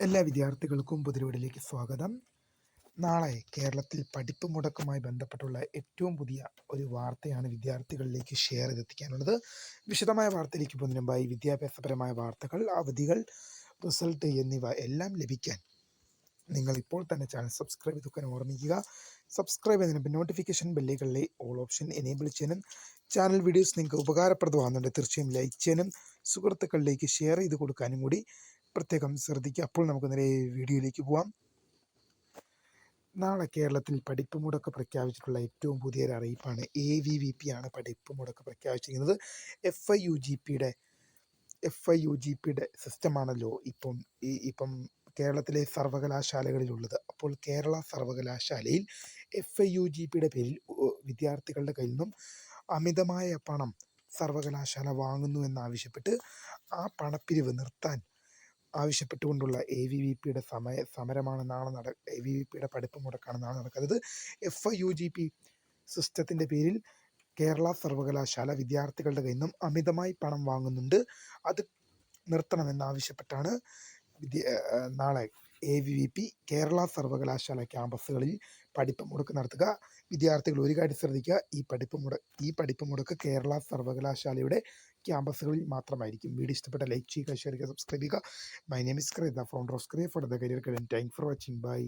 എല്ലാ വിദ്യാർത്ഥികൾക്കും പുതിരവീടിലേക്ക് സ്വാഗതം. നാളെ കേരളത്തിൽ പഠിപ്പ് മുടക്കുമായി ബന്ധപ്പെട്ടുള്ള ഏറ്റവും പുതിയ ഒരു വാർത്തയാണ് വിദ്യാർത്ഥികളിലേക്ക് ഷെയർ ചെയ്തെത്തിക്കാനുള്ളത്. വിശദമായ വാർത്തയിലേക്ക് പോകുന്നതിന് മുമ്പായി വിദ്യാഭ്യാസപരമായ വാർത്തകൾ അവധികൾ റിസൾട്ട് എന്നിവ എല്ലാം ലഭിക്കാൻ നിങ്ങൾ ഇപ്പോൾ തന്നെ ചാനൽ സബ്സ്ക്രൈബ് ചെയ്തുക്കാൻ ഓർമ്മിക്കുക. സബ്സ്ക്രൈബ് ചെയ്തതിന് നോട്ടിഫിക്കേഷൻ ബെല്ലുകളിലെ ഓൾ ഓപ്ഷൻ എനേബിൾ ചെയ്യാനും ചാനൽ വീഡിയോസ് നിങ്ങൾക്ക് ഉപകാരപ്രദമാകുന്നുണ്ട് തീർച്ചയായും ലൈക്ക് ചെയ്യാനും സുഹൃത്തുക്കളിലേക്ക് ഷെയർ ചെയ്ത് കൊടുക്കാനും കൂടി പ്രത്യേകം ശ്രദ്ധിക്കുക. അപ്പോൾ നമുക്ക് നേരെ വീഡിയോയിലേക്ക് പോവാം. നാളെ കേരളത്തിൽ പഠിപ്പ് മുടക്ക് പ്രഖ്യാപിച്ചിട്ടുള്ള ഏറ്റവും പുതിയൊരു അറിയിപ്പാണ്. എ വി വി പി ആണ് പഠിപ്പ് മുടക്ക് പ്രഖ്യാപിച്ചിരിക്കുന്നത്. എഫ് ഐ യു ജി പിയുടെ എഫ് ഐ യു ജി പിയുടെ സിസ്റ്റമാണല്ലോ ഇപ്പം ഈ ഇപ്പം കേരളത്തിലെ സർവകലാശാലകളിലുള്ളത്. അപ്പോൾ കേരള സർവകലാശാലയിൽ എഫ് ഐ യു ജി പിയുടെ പേരിൽ വിദ്യാർത്ഥികളുടെ കയ്യിൽ നിന്നും അമിതമായ പണം സർവകലാശാല വാങ്ങുന്നു എന്നാവശ്യപ്പെട്ട് ആ പണപ്പിരിവ് നിർത്താൻ ആവശ്യപ്പെട്ടുകൊണ്ടുള്ള എ വി വി പിയുടെ സമയ സമരമാണ് നാളെ നട എ വി വി പിയുടെ പഠിപ്പ് മുടക്കാണ് നാളെ നടക്കുന്നത് F I U G P സിസ്റ്റത്തിന്റെ പേരിൽ കേരള സർവകലാശാല വിദ്യാർത്ഥികളുടെ കയ്യിൽ നിന്നും അമിതമായി പണം വാങ്ങുന്നുണ്ട്. അത് നിർത്തണമെന്നാവശ്യപ്പെട്ടാണ് വിദ്യ നാളെ A B V P Kerala സർവകലാശാല ക്യാമ്പസുകളിൽ പഠിപ്പ് മുടക്ക് നടത്തുക. വിദ്യാർത്ഥികൾ ഒരു കാര്യം ശ്രദ്ധിക്കുക ഈ പഠിപ്പ് മുട ഈ പഠിപ്പ് മുടക്ക് കേരള സർവകലാശാലയുടെ ക്യാമ്പസുകളിൽ മാത്രമായിരിക്കും. വീഡിയോ ഇഷ്ടപ്പെട്ട ലൈക്ക് ചെയ്യുക ഷെയർ ചെയ്യുക സബ്സ്ക്രൈബ് ചെയ്യുക. My name is the founder of scree four the career garden thank for watching bye